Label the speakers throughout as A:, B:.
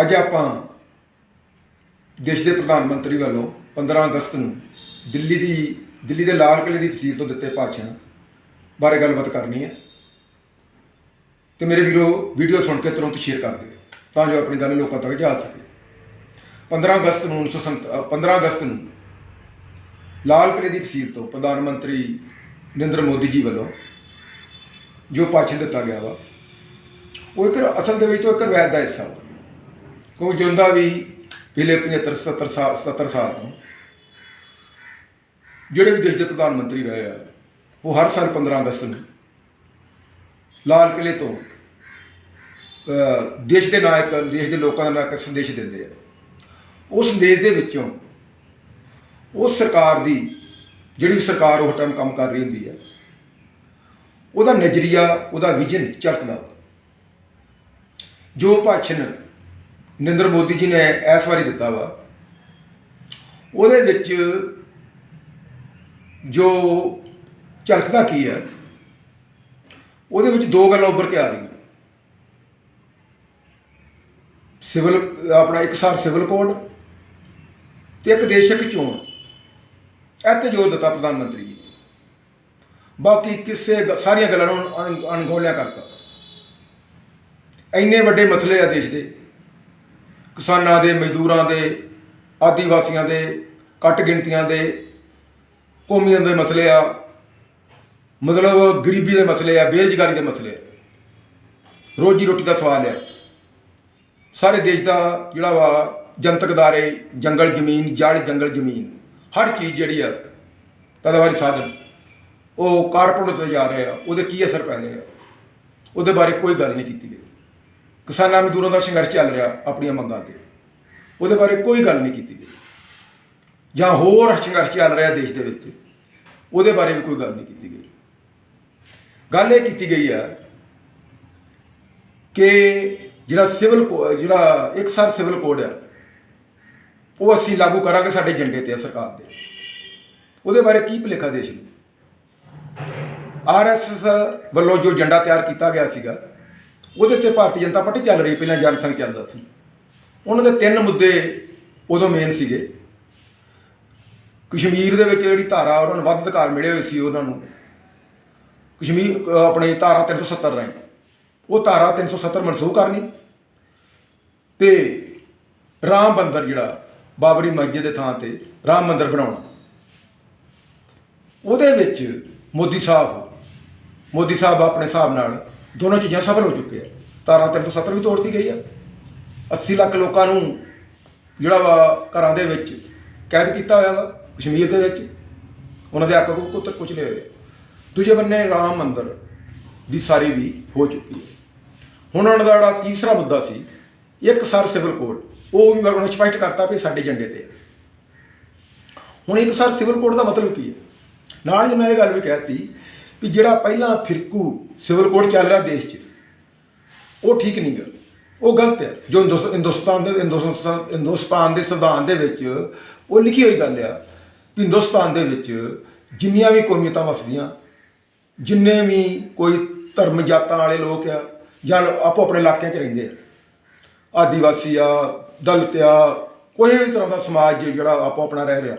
A: ਅੱਜ ਆਪਾਂ ਦੇਸ਼ ਦੇ ਪ੍ਰਧਾਨ ਮੰਤਰੀ ਵੱਲੋਂ 15 ਅਗਸਤ ਨੂੰ ਦਿੱਲੀ ਦੀ ਦਿੱਲੀ ਦੇ ਲਾਲ ਕਿਲੇ ਦੀ ਤਸਵੀਰ ਤੋਂ ਦਿੱਤੇ ਭਾਸ਼ਣ ਬਾਰੇ ਗੱਲਬਾਤ ਕਰਨੀ ਹੈ। ਤੇ ਮੇਰੇ ਵੀਰੋ ਵੀਡੀਓ ਸੁਣ ਕੇ ਤੁਰੰਤ ਸ਼ੇਅਰ ਕਰ ਦਿਓ ਤਾਂ ਜੋ ਆਪਣੀ ਗੱਲ ਲੋਕਾਂ ਤੱਕ ਜਾ ਸਕੇ। 15 ਅਗਸਤ ਨੂੰ 1947 ਅ, 15 ਅਗਸਤ ਨੂੰ ਲਾਲ ਕਿਲੇ ਦੀ ਤਸਵੀਰ ਤੋਂ ਪ੍ਰਧਾਨ ਮੰਤਰੀ ਨਰਿੰਦਰ ਮੋਦੀ ਜੀ ਵੱਲੋਂ ਜੋ ਭਾਸ਼ਣ ਦਿੱਤਾ ਗਿਆ ਵਾ ਉਹ ਇੱਕ ਅਸਲ ਦੇ ਵਿੱਚ ਉਹ ਇੱਕ ਰਵਾਇਤ ਦਾ ਹਿੱਸਾ ਵਾ। ਕਿਉਂਕਿ ਜਿਉਂਦਾ ਵੀ ਪਿਛਲੇ 75 77 ਸਾਲ 77 ਸਾਲ ਤੋਂ, ਜਿਹੜੇ ਵੀ ਦੇਸ਼ ਦੇ ਪ੍ਰਧਾਨ ਮੰਤਰੀ ਰਹੇ ਆ, ਉਹ ਹਰ ਸਾਲ 15 ਅਗਸਤ ਨੂੰ ਲਾਲ ਕਿਲੇ ਤੋਂ ਦੇਸ਼ ਦੇ ਨਾਇਕ, ਦੇਸ਼ ਦੇ ਲੋਕਾਂ ਦਾ ਨਾਇਕ ਸੰਦੇਸ਼ ਦਿੰਦੇ ਆ ਉਸ ਸੰਦੇਸ਼ ਦੇ ਵਿੱਚੋਂ ਉਸ ਸਰਕਾਰ ਦੀ, ਜਿਹੜੀ ਵੀ ਸਰਕਾਰ ਉਹ ਟਾਈਮ ਕੰਮ ਕਰ ਰਹੀ ਹੁੰਦੀ ਹੈ ਉਹਦਾ ਨਜ਼ਰੀਆ, ਉਹਦਾ ਵਿਜ਼ਨ ਝਲਕਦਾ ਵਾ। ਜੋ ਭਾਸ਼ਣ ਨਰਿੰਦਰ ਮੋਦੀ ਜੀ ਨੇ ਇਸ ਵਾਰੀ ਦਿੱਤਾ ਵਾ। ਉਹਦੇ ਵਿੱਚ ਜੋ ਝਲਕਦਾ ਕੀ ਹੈ, ਉਹਦੇ ਵਿੱਚ ਦੋ ਗੱਲਾਂ ਉੱਭਰ ਕੇ ਆ ਰਹੀਆਂ। ਸਿਵਲ, ਆਪਣਾ ਇੱਕਸਾਰ ਸਿਵਲ ਕੋਡ ਤੇ ਇੱਕ ਦੇਸ਼ਕ ਚੋਣ। ਇਹ ਤੇ ਜੋਰ ਦਿੱਤਾ ਪ੍ਰਧਾਨ ਮੰਤਰੀ ਜੀ ਨੇ। ਬਾਕੀ ਕਿਸੇ ਸਾਰੀਆਂ ਗੱਲਾਂ ਨੂੰ ਅਣ- ਅਣਗੌਲਿਆ ਕਰਤਾ। ਇੰਨੇ ਵੱਡੇ ਮਸਲੇ ਆ ਦੇਸ਼ ਦੇ। ਕਿਸਾਨਾਂ ਦੇ, ਮਜ਼ਦੂਰਾਂ ਦੇ, ਆਦੀਵਾਸੀਆਂ ਦੇ, ਘੱਟ ਗਿਣਤੀਆਂ ਦੇ ਕੌਮੀਆਂ ਦੇ ਮਸਲੇ ਆ, ਮਤਲਬ ਗਰੀਬੀ ਦੇ ਮਸਲੇ ਆ, ਬੇਰੁਜ਼ਗਾਰੀ ਦੇ ਮਸਲੇ ਆ। ਰੋਜੀ ਰੋਟੀ ਦਾ ਸਵਾਲ ਆ ਸਾਰੇ ਦੇਸ਼ ਦਾ ਜਿਹੜਾ ਵਾ ਜਨਤਕ ਦਾਰੇ ਜੰਗਲ ਜ਼ਮੀਨ ਜੜ ਜੰਗਲ ਜ਼ਮੀਨ, ਹਰ ਚੀਜ਼ ਜਿਹੜੀ ਆ, ਪੈਦਾਵਾਰੀ ਸਾਧਨ, ਉਹ ਕਾਰਪੋਰੇਟ ਤੇ ਜਾ ਰਹੇ ਆ ਉਹਦੇ ਕੀ ਅਸਰ ਪੈ ਰਹੇ ਆ? ਉਹਦੇ ਬਾਰੇ ਕੋਈ ਗੱਲ ਨਹੀਂ ਕੀਤੀ ਗਈ। ਕਿਸਾਨਾਂ ਮਜ਼ਦੂਰਾਂ ਦਾ ਸੰਘਰਸ਼ ਚੱਲ ਰਿਹਾ ਆਪਣੀਆਂ ਮੰਗਾਂ ਤੇ। ਉਹਦੇ ਬਾਰੇ ਕੋਈ ਗੱਲ ਨਹੀਂ ਕੀਤੀ ਗਈ। ਜਾਂ ਹੋਰ ਸੰਘਰਸ਼ ਚੱਲ ਰਿਹਾ ਦੇਸ਼ ਦੇ ਵਿੱਚ, ਉਹਦੇ ਬਾਰੇ ਵੀ ਕੋਈ ਗੱਲ ਨਹੀਂ ਕੀਤੀ ਗਈ। ਗੱਲ ਇਹ ਕੀਤੀ ਗਈ ਆ ਕਿ ਜਿਹੜਾ ਸਿਵਲ ਕੋ- ਜਿਹੜਾ ਇੱਕ ਸਾਲ ਸਿਵਲ ਕੋਡ ਹੈ ਉਹ ਅਸੀਂ ਲਾਗੂ ਕਰਾਂਗੇ ਸਾਡੇ ਏਜੰਡੇ ਤੇ ਆ ਸਰਕਾਰ ਦੇ। ਉਹਦੇ ਬਾਰੇ ਕੀ ਭੁਲੇਖਾ ਦੇਸ਼ ਨੂੰ? ਆਰਐਸਐਸ ਵੱਲੋਂ ਜੋ ਏਜੰਡਾ ਤਿਆਰ ਕੀਤਾ ਗਿਆ ਸੀਗਾ ਉਹਦੇ ਉੱਤੇ ਭਾਰਤੀ ਜਨਤਾ ਪਾਰਟੀ ਚੱਲ ਰਹੀ ਪਹਿਲਾਂ ਜਨਸੰਘ ਚੱਲਦਾ ਸੀ। ਉਹਨਾਂ ਦੇ ਤਿੰਨ ਮੁੱਦੇ ਉਦੋਂ ਮੇਨ ਸੀਗੇ। ਕਸ਼ਮੀਰ ਦੇ ਵਿੱਚ ਜਿਹੜੀ ਧਾਰਾ, ਉਹਨਾਂ ਨੂੰ ਵੱਧ ਅਧਿਕਾਰ ਮਿਲੇ ਹੋਏ ਸੀ ਉਹਨਾਂ ਨੂੰ। ਕਸ਼ਮੀਰ, ਅਹ ਆਪਣੀ ਧਾਰਾ 370 ਰਾਹੀਂ। ਉਹ ਧਾਰਾ 370 ਮਨਸੂਖ ਕਰਨੀ। ਤੇ ਰਾਮ ਮੰਦਰ ਜਿਹੜਾ, ਬਾਬਰੀ ਮਸਜਿਦ ਦੇ ਥਾਂ ਤੇ ਰਾਮ ਮੰਦਰ ਬਣਾਉਣਾ। ਉਹਦੇ ਵਿੱਚ ਮੋਦੀ ਸਾਹਿਬ ਮੋਦੀ ਸਾਹਿਬ ਆਪਣੇ ਹਿਸਾਬ ਨਾਲ ਦੋਨੋਂ ਚੀਜ਼ਾਂ ਸਫਲ ਹੋ ਚੁੱਕੇ ਆ ਧਾਰਾ 370 ਵੀ ਤੋੜਤੀ ਗਈ ਆ। 80 ਲੱਖ ਲੋਕਾਂ ਨੂੰ ਜਿਹੜਾ ਵਾ ਘਰਾਂ ਦੇ ਵਿੱਚ ਕੈਦ ਕੀਤਾ ਹੋਇਆ ਵਾ, ਕਸ਼ਮੀਰ ਦੇ ਵਿੱਚ। ਉਹਨਾਂ ਦੇ ਹੱਕ ਕੋ ਕੁਛ ਲਏ ਹੋਏ ਆ। ਦੂਜੇ ਬੰਨੇ ਰਾਮ ਮੰਦਰ ਦੀ ਸਾਰੀ ਵੀ ਹੋ ਚੁੱਕੀ ਹੈ। ਹੁਣ ਉਹਨਾਂ ਦਾ ਜਿਹੜਾ ਤੀਸਰਾ ਮੁੱਦਾ ਸੀ, ਇੱਕ ਸਰ ਸਿਵਲ ਕੋਡ, ਉਹ ਵੀ ਉਹਨਾਂ ਸਪਸ਼ਟ ਕਰਤਾ ਵੀ ਸਾਡੇ ਏਜੰਡੇ ਤੇ ਹੁਣ ਇੱਕ ਸਰ ਸਿਵਲ ਕੋਡ ਦਾ ਮਤਲਬ ਕੀ ਹੈ? ਨਾਲ ਹੀ ਉਹਨਾਂ ਇਹ ਗੱਲ ਵੀ ਕਹਿਤੀ ਵੀ ਜਿਹੜਾ ਪਹਿਲਾਂ ਫਿਰਕੂ ਸਿਵਲ ਕੋਡ ਚੱਲ ਰਿਹਾ ਦੇਸ਼ 'ਚ, ਉਹ ਠੀਕ ਨਹੀਂ ਗੱਲ ਉਹ ਗਲਤ ਹੈ। ਜੋ ਹਿੰਦੁਸ- ਹਿੰਦੁਸਤਾਨ ਦੇ, ਹਿੰਦੁਸਤਾਨ ਹਿੰਦੁਸਤਾਨ ਦੇ ਸੰਵਿਧਾਨ ਦੇ ਵਿੱਚ ਉਹ ਲਿਖੀ ਹੋਈ ਗੱਲ ਆ ਕਿ ਹਿੰਦੁਸਤਾਨ ਦੇ ਵਿੱਚ ਜਿੰਨੀਆਂ ਵੀ ਕੌਮੀਅਤਾਂ ਵਸਦੀਆਂ, ਜਿੰਨੇ ਵੀ ਕੋਈ ਧਰਮ ਜਾਤਾਂ ਵਾਲੇ ਲੋਕ ਆ, ਜਾਂ ਆਪੋ ਆਪਣੇ ਇਲਾਕਿਆਂ 'ਚ ਰਹਿੰਦੇ ਆ, ਆਦੀਵਾਸੀ ਆ, ਦਲਿਤ ਆ, ਕੋਈ ਵੀ ਤਰ੍ਹਾਂ ਦਾ ਸਮਾਜ ਜਿਹੜਾ ਆਪੋ ਆਪਣਾ ਰਹਿ ਰਿਹਾ,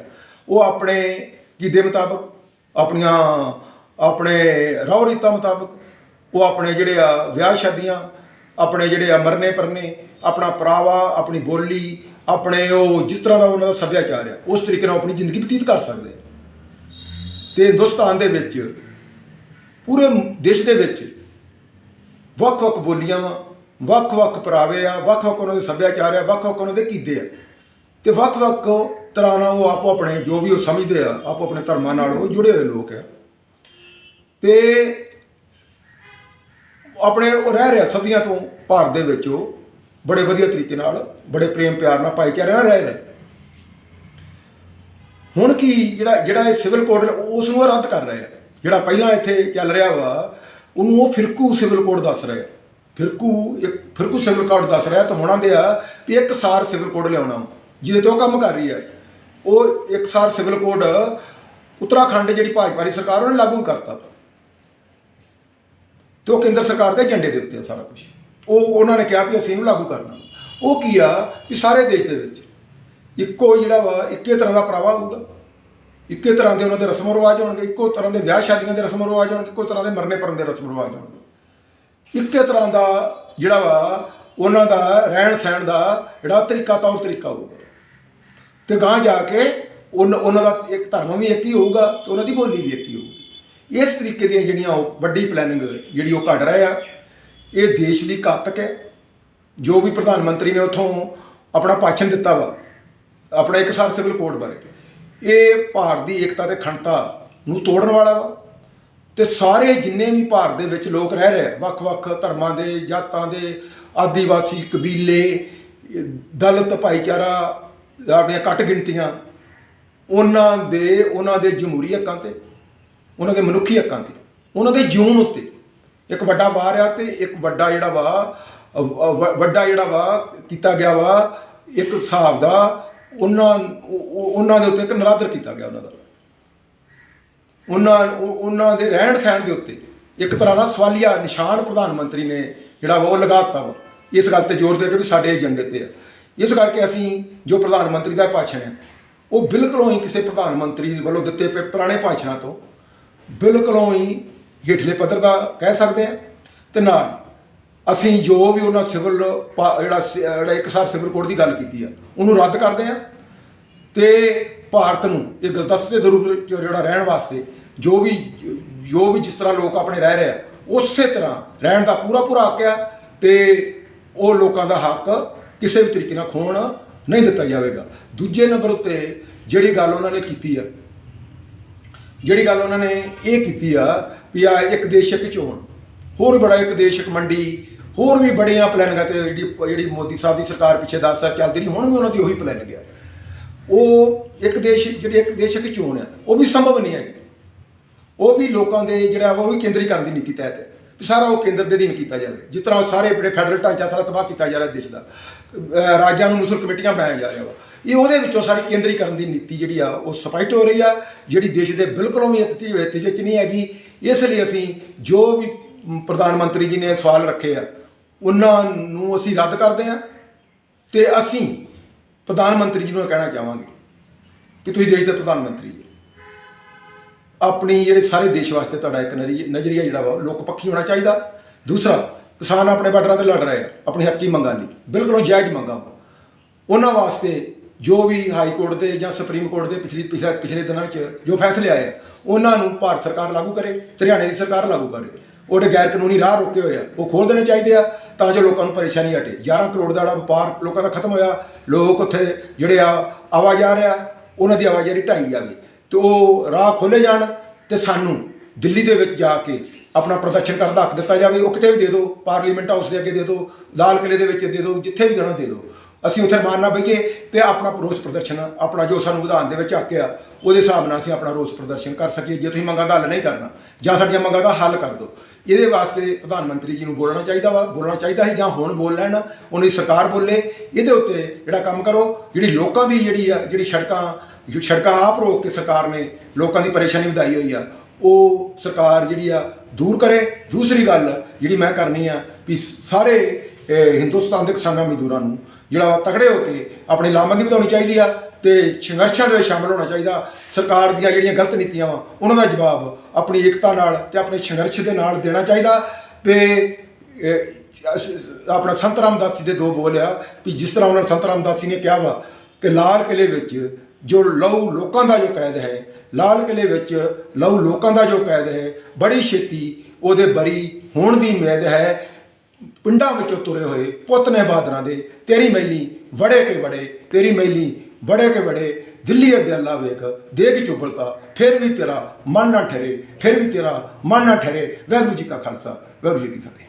A: ਉਹ ਆਪਣੇ ਕੀਦੇ ਮੁਤਾਬਕ, ਆਪਣੀਆਂ ਆਪਣੇ ਰਹੁ ਰੀਤਾਂ ਮੁਤਾਬਕ, ਉਹ ਆਪਣੇ ਜਿਹੜੇ ਆ ਵਿਆਹ ਸ਼ਾਦੀਆਂ, ਆਪਣੇ ਜਿਹੜੇ ਆ ਮਰਨੇ ਪਰਨੇ, ਆਪਣਾ ਪਰਾਵਾ, ਆਪਣੀ ਬੋਲੀ, ਆਪਣੇ ਉਹ ਜਿਸ ਤਰ੍ਹਾਂ ਦਾ ਉਹਨਾਂ ਦਾ ਸੱਭਿਆਚਾਰ ਆ, ਉਸ ਤਰੀਕੇ ਨਾਲ ਆਪਣੀ ਜ਼ਿੰਦਗੀ ਬਤੀਤ ਕਰ ਸਕਦੇ ਆ। ਤੇ ਹਿੰਦੁਸਤਾਨ ਦੇ ਵਿੱਚ, ਪੂਰੇ ਦੇਸ਼ ਦੇ ਵਿੱਚ ਵੱਖ-ਵੱਖ ਬੋਲੀਆਂ ਵਾ, ਵੱਖ-ਵੱਖ ਪਰਾਵੇ ਆ, ਵੱਖ-ਵੱਖ ਉਹਨਾਂ ਦੇ ਸੱਭਿਆਚਾਰ ਆ, ਵੱਖ-ਵੱਖ ਉਹਨਾਂ ਦੇ ਕੀਦੇ ਆ। ਤੇ ਵੱਖ-ਵੱਖ ਤਰ੍ਹਾਂ ਨਾਲ ਉਹ ਆਪੋ ਆਪਣੇ ਜੋ ਵੀ ਉਹ ਸਮਝਦੇ ਆ, ਆਪੋ ਆਪਣੇ ਧਰਮਾਂ ਨਾਲ ਉਹ ਜੁੜੇ ਹੋਏ ਲੋਕ ਆ। ਤੇ ਆਪਣੇ ਉਹ ਰਹਿ ਰਿਹਾ ਸਦੀਆਂ ਤੋਂ ਭਾਰਤ ਦੇ ਵਿੱਚ ਉਹ ਬੜੇ ਵਧੀਆ ਤਰੀਕੇ ਨਾਲ ਬੜੇ ਪ੍ਰੇਮ ਪਿਆਰ ਨਾਲ ਭਾਈਚਾਰੇ ਨਾਲ ਰਹਿ ਰਿਹਾ। ਹੁਣ ਕੀ ਜਿਹੜਾ ਜਿਹੜਾ ਇਹ ਸਿਵਲ ਕੋਡ ਉਸ ਨੂੰ ਰੱਦ ਕਰ ਰਿਹਾ ਜਿਹੜਾ ਪਹਿਲਾਂ ਇੱਥੇ ਚੱਲ ਰਿਹਾ ਵਾ ਉਹਨੂੰ ਉਹ ਫਿਰਕੂ ਸਿਵਲ ਕੋਡ ਦੱਸ ਰਿਹਾ ਫਿਰਕੂ ਇੱਕ ਫਿਰਕੂ ਸਿਵਲ ਕੋਡ ਦੱਸ ਰਿਹਾ ਤਾਂ ਹੋਣਾ ਦੇ ਆ ਵੀ ਇੱਕ ਸਾਰ ਸਿਵਲ ਕੋਡ ਲਿਆਉਣਾ ਵਾ, ਜਿਹਦੇ ਤੇ ਉਹ ਕੰਮ ਕਰ ਰਹੀ ਹੈ। ਉਹ ਇੱਕ ਸਾਰ ਸਿਵਲ ਕੋਡ ਉੱਤਰਾਖੰਡ ਜਿਹੜੀ ਭਾਜਪਾ ਦੀ ਸਰਕਾਰ ਉਹਨੇ ਲਾਗੂ ਕਰਤਾ। ਤੇ ਉਹ ਕੇਂਦਰ ਸਰਕਾਰ ਦੇ ਏਜੰਡੇ ਦੇ ਉੱਤੇ ਆ ਸਾਰਾ ਕੁਝ ਉਹ ਉਹਨਾਂ ਨੇ ਕਿਹਾ ਵੀ ਅਸੀਂ ਇਹਨੂੰ ਲਾਗੂ ਕਰਨਾ। ਉਹ ਕੀ ਆ ਕਿ ਸਾਰੇ ਦੇਸ਼ ਦੇ ਵਿੱਚ ਇੱਕੋ ਜਿਹੜਾ ਵਾ, ਇੱਕੇ ਤਰ੍ਹਾਂ ਦਾ ਪ੍ਰਾਵਾ ਹੋਊਗਾ। ਇੱਕੇ ਤਰ੍ਹਾਂ ਦੇ ਉਹਨਾਂ ਦੇ ਰਸਮ ਰਿਵਾਜ ਹੋਣਗੇ, ਇੱਕੋ ਤਰ੍ਹਾਂ ਦੇ ਵਿਆਹ ਸ਼ਾਦੀਆਂ ਦੇ ਰਸਮ ਰਿਵਾਜ ਹੋਣਗੇ, ਇੱਕੋ ਤਰ੍ਹਾਂ ਦੇ ਮਰਨੇ ਪਰਨ ਦੇ ਰਸਮ ਰਿਵਾਜ ਹੋਣਗੇ। ਇੱਕੇ ਤਰ੍ਹਾਂ ਦਾ ਜਿਹੜਾ ਵਾ, ਉਹਨਾਂ ਦਾ ਰਹਿਣ ਸਹਿਣ ਦਾ ਜਿਹੜਾ ਤਰੀਕਾ ਤੌਰ ਤਰੀਕਾ ਹੋਊਗਾ। ਤੇ ਗਾਂ ਜਾ ਕੇ ਉਨ- ਉਹਨਾਂ ਦਾ ਇੱਕ ਧਰਮ ਵੀ ਇੱਕ ਹੀ ਹੋਊਗਾ ਤੇ ਉਹਨਾਂ ਦੀ ਬੋਲੀ ਵੀ ਇੱਕ ਹੀ ਹੋਊਗੀ। ਇਸ ਤਰੀਕੇ ਦੀਆਂ ਜਿਹੜੀਆਂ ਉਹ ਵੱਡੀ ਪਲੈਨਿੰਗ ਜਿਹੜੀ ਉਹ ਘੜ ਰਹੇ ਆ, ਇਹ ਦੇਸ਼ ਲਈ ਘਾਤਕ ਹੈ। ਜੋ ਵੀ ਪ੍ਰਧਾਨ ਮੰਤਰੀ ਨੇ ਉਥੋਂ ਆਪਣਾ ਭਾਸ਼ਣ ਦਿੱਤਾ ਵਾ, ਆਪਣਾ ਇੱਕ ਸਾਲ ਸਿਵਲ ਕੋਡ ਬਾਰੇ। ਇਹ ਭਾਰਤ ਦੀ ਏਕਤਾ ਤੇ ਅਖੰਡਤਾ ਨੂੰ ਤੋੜਨ ਵਾਲਾ ਵਾ ਤੇ ਸਾਰੇ ਜਿੰਨੇ ਵੀ ਭਾਰਤ ਦੇ ਵਿੱਚ ਲੋਕ ਰਹਿ ਰਹੇ ਵੱਖ-ਵੱਖ ਧਰਮਾਂ ਦੇ, ਜਾਤਾਂ ਦੇ, ਆਦੀਵਾਸੀ ਕਬੀਲੇ ਇਹ ਦਲਿਤ ਭਾਈਚਾਰਾ, ਆਪਣੀਆਂ ਘੱਟ ਗਿਣਤੀਆਂ, ਉਹਨਾਂ ਦੇ ਉਹਨਾਂ ਦੇ ਜਮਹੂਰੀ ਹੱਕਾਂ ਤੇ ਉਹਨਾਂ ਦੇ ਮਨੁੱਖੀ ਹੱਕਾਂ ਤੇ, ਉਹਨਾਂ ਦੇ ਜੂਨ ਉੱਤੇ। ਇੱਕ ਵੱਡਾ ਵਾਰ ਆ ਤੇ ਇੱਕ ਵੱਡਾ ਜਿਹੜਾ ਵਾ ਵੱਡਾ ਜਿਹੜਾ ਵਾ ਕੀਤਾ ਗਿਆ ਵਾ, ਇੱਕ ਹਿਸਾਬ ਦਾ, ਉਹਨਾਂ ਉਹਨਾਂ ਦੇ ਉੱਤੇ ਇੱਕ ਨਰਾਦਰ ਕੀਤਾ ਗਿਆ ਉਹਨਾਂ ਦਾ। ਉਹਨਾਂ ਉਹਨਾਂ ਦੇ ਰਹਿਣ ਸਹਿਣ ਦੇ ਉੱਤੇ ਇੱਕ ਤਰ੍ਹਾਂ ਦਾ ਸਵਾਲੀਆ ਨਿਸ਼ਾਨ ਪ੍ਰਧਾਨ ਮੰਤਰੀ ਨੇ ਜਿਹੜਾ ਵਾ ਉਹ ਲਗਾਤਾ ਵਾ। ਇਸ ਗੱਲ ਤੇ ਜ਼ੋਰ ਦੇ ਕੇ ਵੀ ਸਾਡੇ ਏਜੰਡੇ ਤੇ ਆ। ਇਸ ਕਰਕੇ ਅਸੀਂ ਜੋ ਪ੍ਰਧਾਨ ਮੰਤਰੀ ਦਾ ਭਾਸ਼ਣ ਹੈ, ਉਹ ਬਿਲਕੁਲ ਹੀ ਕਿਸੇ ਪ੍ਰਧਾਨ ਮੰਤਰੀ ਵੱਲੋਂ ਦਿੱਤੇ ਪਏ ਪੁਰਾਣੇ ਭਾਸ਼ਣਾਂ ਤੋਂ ਬਿਲਕੁਲੋਂ ਹੀ ਹੇਠਲੇ ਪੱਧਰ ਦਾ ਕਹਿ ਸਕਦੇ ਆ ਤੇ ਨਾਲ ਅਸੀਂ ਜੋ ਵੀ ਉਹਨਾਂ ਸਿਵਲ ਪਾ- ਜਿਹੜਾ ਜਿਹੜਾ ਇੱਕ ਸਾਰ ਸਿਵਲ ਕੋਡ ਦੀ ਗੱਲ ਕੀਤੀ ਆ, ਉਹਨੂੰ ਰੱਦ ਕਰਦੇ ਆ ਤੇ ਭਾਰਤ ਨੂੰ ਇਹ ਗੁਲਦਸਤੇ ਦੇ ਰੂਪ ਜਿਹੜਾ ਰਹਿਣ ਵਾਸਤੇ ਜੋ ਵੀ ਜੋ ਵੀ ਜਿਸ ਤਰ੍ਹਾਂ ਲੋਕ ਆਪਣੇ ਰਹਿ ਰਹੇ ਆ, ਉਸੇ ਤਰ੍ਹਾਂ ਰਹਿਣ ਦਾ ਪੂਰਾ ਪੂਰਾ ਹੱਕ ਆ ਤੇ ਉਹ ਲੋਕਾਂ ਦਾ ਹੱਕ ਕਿਸੇ ਵੀ ਤਰੀਕੇ ਨਾਲ ਖੋਣ ਨਹੀਂ ਦਿੱਤਾ ਜਾਵੇਗਾ। ਦੂਜੇ ਨੰਬਰ ਉੱਤੇ ਜਿਹੜੀ ਗੱਲ ਉਹਨਾਂ ਨੇ ਕੀਤੀ ਆ ਜਿਹੜੀ ਗੱਲ ਉਹਨਾਂ ਨੇ ਇਹ ਕੀਤੀ ਆ ਵੀ ਆ ਇੱਕ ਦੇਸ਼ਕ ਚੋਣ ਹੋਰ ਬੜਾ ਇੱਕ ਦੇਸ਼ਕ ਮੰਡੀ, ਹੋਰ ਵੀ ਬੜੀਆਂ ਪਲਾਨਿੰਗਾਂ ਤੇ ਜਿਹੜੀ ਜਿਹੜੀ ਮੋਦੀ ਸਾਹਿਬ ਦੀ ਸਰਕਾਰ ਪਿੱਛੇ 10 ਸਾਲ ਚੱਲਦੀ ਰਹੀ, ਹੁਣ ਵੀ ਉਹਨਾਂ ਦੀ ਉਹੀ ਪਲਾਨਿੰਗ ਆ ਉਹ ਇੱਕ ਦੇਸ਼, ਜਿਹੜੀ ਇੱਕ ਦੇਸ਼ਕ ਚੋਣ ਆ, ਉਹ ਵੀ ਸੰਭਵ ਨਹੀਂ ਹੈ ਉਹ ਵੀ ਲੋਕਾਂ ਦੇ ਜਿਹੜਾ ਵਾ, ਉਹ ਵੀ ਕੇਂਦਰੀਕਰਨ ਦੀ ਨੀਤੀ ਤਹਿਤ ਹੈ। ਵੀ ਸਾਰਾ ਉਹ ਕੇਂਦਰ ਦੇ ਅਧੀਨ ਕੀਤਾ ਜਾਵੇ। ਜਿਸ ਤਰ੍ਹਾਂ ਉਹ ਸਾਰੇ ਬੜੇ ਫੈਡਰਲ ਢਾਂਚਾ ਸਾਰਾ ਤਬਾਹ ਕੀਤਾ ਜਾ ਰਿਹਾ ਦੇਸ਼ ਦਾ। ਰਾਜਾਂ ਨੂੰ ਮੁਸਲ ਕਮੇਟੀਆਂ ਬਣਾਇਆ ਜਾ ਰਿਹਾ ਵਾ। ਇਹ ਉਹਦੇ ਵਿੱਚੋਂ ਸਾਰੀ ਕੇਂਦਰੀਕਰਨ ਦੀ ਨੀਤੀ ਜਿਹੜੀ ਆ, ਉਹ ਸਪਾਈਟ ਹੋ ਰਹੀ ਆ, ਜਿਹੜੀ ਦੇਸ਼ ਦੇ ਬਿਲਕੁਲੋਂ ਵੀ ਨਤੀਜੇ 'ਚ ਨਹੀਂ ਹੈਗੀ। ਇਸ ਲਈ ਅਸੀਂ ਜੋ ਵੀ ਪ੍ਰਧਾਨ ਮੰਤਰੀ ਜੀ ਨੇ ਸਵਾਲ ਰੱਖੇ ਆ, ਉਹਨਾਂ ਨੂੰ ਅਸੀਂ ਰੱਦ ਕਰਦੇ ਆ ਤੇ ਅਸੀਂ ਪ੍ਰਧਾਨ ਮੰਤਰੀ ਜੀ ਨੂੰ ਇਹ ਕਹਿਣਾ ਚਾਹਾਂਗੇ ਕਿ ਤੁਸੀਂ ਦੇਸ਼ ਦੇ ਪ੍ਰਧਾਨ ਮੰਤਰੀ ਜੀ, ਆਪਣੀ ਜਿਹੜੇ ਸਾਰੇ ਦੇਸ਼ ਵਾਸਤੇ ਤੁਹਾਡਾ ਇੱਕ ਨਜ਼ਰੀ- ਨਜ਼ਰੀਆ ਜਿਹੜਾ ਵਾ ਲੋਕ ਪੱਖੀ ਹੋਣਾ ਚਾਹੀਦਾ। ਦੂਸਰਾ, ਕਿਸਾਨ ਆਪਣੇ ਬਾਰਡਰਾਂ ਤੇ ਲੜ ਰਹੇ ਆ, ਆਪਣੀ ਹੱਕੀ ਮੰਗਾਂ ਲਈ, ਬਿਲਕੁਲ ਜਾਇਜ਼ ਮੰਗਾਂ ਉਹਨਾਂ ਵਾਸਤੇ ਜੋ ਵੀ ਹਾਈ ਕੋਰਟ ਦੇ ਜਾਂ ਸੁਪਰੀਮ ਕੋਰਟ ਦੇ ਪਿਛਲੀ ਪਿਛਲੇ ਪਿਛਲੇ ਦਿਨਾਂ 'ਚ ਜੋ ਫੈਸਲੇ ਆਏ, ਉਹਨਾਂ ਨੂੰ ਭਾਰਤ ਸਰਕਾਰ ਲਾਗੂ ਕਰੇ, ਹਰਿਆਣੇ ਦੀ ਸਰਕਾਰ ਲਾਗੂ ਕਰੇ। ਉਹਦੇ ਗੈਰ ਕਾਨੂੰਨੀ ਰਾਹ ਰੋਕੇ ਹੋਏ ਆ, ਉਹ ਖੋਲ ਦੇਣੇ ਚਾਹੀਦੇ ਆ, ਤਾਂ ਜੋ ਲੋਕਾਂ ਨੂੰ ਪਰੇਸ਼ਾਨੀ ਹਟੇ। 11 ਕਰੋੜ ਦਾ ਜਿਹੜਾ ਵਪਾਰ ਲੋਕਾਂ ਦਾ ਖਤਮ ਹੋਇਆ, ਲੋਕ ਉੱਥੇ ਜਿਹੜੇ ਆ ਆਵਾਜ਼ ਆ ਉਹਨਾਂ ਦੀ ਆਵਾਜ਼ਾਰੀ ਢਾਈ ਜਾਵੇ ਤੇ ਉਹ ਰਾਹ ਖੋਲੇ ਜਾਣ ਤੇ ਸਾਨੂੰ ਦਿੱਲੀ ਦੇ ਵਿੱਚ ਜਾ ਕੇ ਆਪਣਾ ਪ੍ਰਦਰਸ਼ਨ ਕਰਨ ਦਾ ਹੱਕ ਦਿੱਤਾ ਜਾਵੇ। ਉਹ ਕਿਤੇ ਵੀ ਦੇ ਦਿਓ, ਪਾਰਲੀਮੈਂਟ ਹਾਊਸ ਦੇ ਅੱਗੇ ਦੇ ਦਿਓ, ਲਾਲ ਕਿਲੇ ਦੇ ਵਿੱਚ ਦੇ ਦਿਓ, ਜਿੱਥੇ ਵੀ ਦੇਣਾ ਦੇ ਦਿਓ। ਅਸੀਂ ਉੱਥੇ ਮਾਰਨਾ ਬਈਏ ਤੇ ਆਪਣਾ ਰੋਸ ਪ੍ਰਦਰਸ਼ਨ, ਆਪਣਾ ਜੋ ਸਾਨੂੰ ਵਿਧਾਨ ਦੇ ਵਿੱਚ ਹੱਕ ਆ ਉਹਦੇ ਹਿਸਾਬ ਨਾਲ ਅਸੀਂ ਆਪਣਾ ਰੋਸ ਪ੍ਰਦਰਸ਼ਨ ਕਰ ਸਕੀਏ। ਜੇ ਤੁਸੀਂ ਮੰਗਾਂ ਦਾ ਹੱਲ ਨਹੀਂ ਕਰਨਾ, ਜਾਂ ਸਾਡੀਆਂ ਮੰਗਾਂ ਦਾ ਹੱਲ ਕਰ ਦਿਓ, ਇਹਦੇ ਵਾਸਤੇ ਪ੍ਰਧਾਨ ਮੰਤਰੀ ਜੀ ਨੂੰ ਬੋਲਣਾ ਚਾਹੀਦਾ ਵਾ, ਬੋਲਣਾ ਚਾਹੀਦਾ ਸੀ, ਜਾਂ ਹੁਣ ਬੋਲ ਲੈਣ, ਉਹਨਾਂ ਦੀ ਸਰਕਾਰ ਬੋਲੇ। ਇਹਦੇ ਉੱਤੇ ਜਿਹੜਾ ਕੰਮ ਕਰੋ, ਜਿਹੜੀ ਲੋਕਾਂ ਦੀ ਜਿਹੜੀ ਆ, ਜਿਹੜੀ ਸੜਕਾਂ ਸੜਕਾਂ ਆਪ ਰੋਕ ਕੇ ਸਰਕਾਰ ਨੇ ਲੋਕਾਂ ਦੀ ਪਰੇਸ਼ਾਨੀ ਵਧਾਈ ਹੋਈ ਆ, ਉਹ ਸਰਕਾਰ ਜਿਹੜੀ ਆ, ਦੂਰ ਕਰੇ। ਦੂਸਰੀ ਗੱਲ ਜਿਹੜੀ ਮੈਂ ਕਰਨੀ ਆ, ਵੀ ਸਾਰੇ ਹਿੰਦੁਸਤਾਨ ਦੇ ਕਿਸਾਨਾਂ ਮਜ਼ਦੂਰਾਂ ਨੂੰ ਜਿਹੜਾ ਤਕੜੇ ਹੋ ਕੇ ਆਪਣੀ ਲਾਮਬੰਦੀ ਵਧਾਉਣੀ ਚਾਹੀਦੀ ਆ ਤੇ ਸੰਘਰਸ਼ਾਂ ਦੇ ਵਿੱਚ ਸ਼ਾਮਲ ਹੋਣਾ ਚਾਹੀਦਾ। ਸਰਕਾਰ ਦੀਆਂ ਜਿਹੜੀਆਂ ਗਲਤ ਨੀਤੀਆਂ ਵਾ, ਉਹਨਾਂ ਦਾ ਜਵਾਬ ਆਪਣੀ ਏਕਤਾ ਨਾਲ ਤੇ ਆਪਣੇ ਸੰਘਰਸ਼ ਦੇ ਨਾਲ ਦੇਣਾ ਚਾਹੀਦਾ। ਤੇ ਆਪਣਾ ਸੰਤ ਰਾਮਦਾਸ ਜੀ ਦੇ ਦੋ ਬੋਲ ਆ ਵੀ ਜਿਸ ਤਰ੍ਹਾਂ ਉਹਨਾਂ ਸੰਤ ਰਾਮਦਾਸ ਜੀ ਨੇ ਕਿਹਾ ਵਾ ਕਿ ਲਾਲ ਕਿਲੇ ਵਿੱਚ ਜੋ ਲਹੂ ਲੋਕਾਂ ਦਾ ਜੋ ਕੈਦ ਹੈ, ਲਾਲ ਕਿਲੇ ਵਿੱਚ ਲਹੂ ਲੋਕਾਂ ਦਾ ਜੋ ਕੈਦ ਹੈ, ਬੜੀ ਛੇਤੀ ਉਹਦੇ ਬਰੀ ਹੋਣ ਦੀ ਉਮੀਦ ਹੈ। ਪਿੰਡਾਂ ਵਿੱਚੋਂ ਤੁਰੇ ਹੋਏ ਪੁੱਤ ਨੇ ਬਾਦਰਾਂ ਦੇ, ਤੇਰੀ ਮੈਲੀ ਵੜੇ ਕੇ ਵੜੇ, ਤੇਰੀ ਮੈਲੀ ਵੜੇ ਕੇ ਵੜੇ, ਦਿੱਲੀ ਅੱਗੇ ਅੱਲਾ ਵੇਖ ਦੇਗ ਚੁਬਲਤਾ ਫਿਰ ਵੀ ਤੇਰਾ ਮਨ ਨਾ ਠਰੇ, ਫਿਰ ਵੀ ਤੇਰਾ ਮਨ ਨਾ ਠਰੇ। ਵਾਹਿਗੁਰੂ ਜੀ ਕਾ ਖਾਲਸਾ, ਵਾਹਿਗੁਰੂ ਜੀ ਕੀ ਫਤਿਹ।